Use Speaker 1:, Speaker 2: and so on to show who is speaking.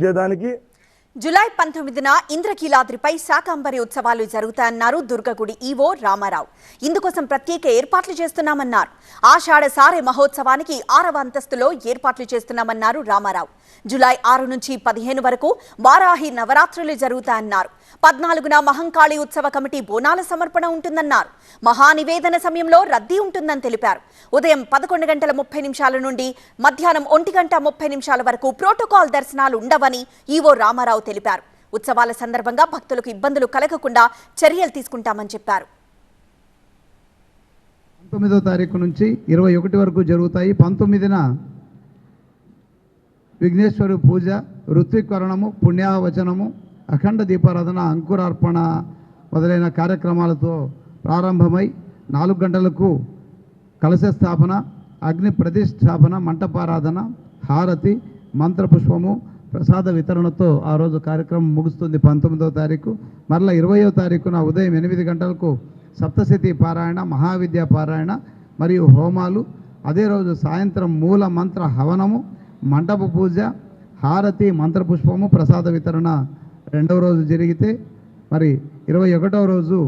Speaker 1: చేయడానికి
Speaker 2: జులై పంతొమ్మిదిన ఇంద్రకీలాద్రిపై శాకాంబరి ఉత్సవాలు జరుగుతాయన్నారు దుర్గగుడి ఈవో రామారావు. ఇందుకోసం ప్రత్యేక ఏర్పాట్లు చేస్తున్నామన్నారు. ఆషాఢ సారె మహోత్సవానికి ఆరవ అంతస్తులో ఏర్పాట్లు చేస్తున్నామన్నారు రామారావు. జులై ఆరు నుంచి పదిహేను వరకు వారాహి నవరాత్రులు జరుగుతాయన్నారు. పద్నాలుగున మహంకాళి ఉత్సవ కమిటీ బోనాల సమర్పణ ఉంటుందన్నారు. మహానివేదన సమయంలో రద్దీ ఉంటుందని తెలిపారు. ఉదయం పదకొండు గంటల ముప్పై నిమిషాల నుండి మధ్యాహ్నం ఒంటి గంట ముప్పై నిమిషాల వరకు ప్రోటోకాల్ దర్శనాలు ఉండవని ఈవో రామారావు తెలిపారు. ఉత్సవాల సందర్భంగా భక్తులకు ఇబ్బందులు కలగకుండా చర్యలు తీసుకుంటామని చెప్పారు.
Speaker 3: పంతొమ్మిదో తారీఖు నుంచి ఇరవై ఒకటి వరకు జరుగుతాయి. పంతొమ్మిదిన విఘ్నేశ్వరు పూజ ఋత్వికరణము పుణ్యావచనము అఖండ దీపారాధన అంకురార్పణ మొదలైన కార్యక్రమాలతో ప్రారంభమై నాలుగు గంటలకు కలశ స్థాపన అగ్ని ప్రతిష్టాపన మంటపారాధన హారతి మంత్రపుష్పము ప్రసాద వితరణతో ఆ రోజు కార్యక్రమం ముగుస్తుంది పంతొమ్మిదవ తారీఖు. మరలా ఇరవయో తారీఖున ఉదయం ఎనిమిది గంటలకు సప్తశతి పారాయణ మహావిద్య పారాయణ మరియు హోమాలు. అదే రోజు సాయంత్రం మూల మంత్ర హవనము మంటప పూజ హారతి మంత్రపుష్పము ప్రసాద వితరణ రెండవ రోజు జరిగితే మరి ఇరవై ఒకటవ రోజు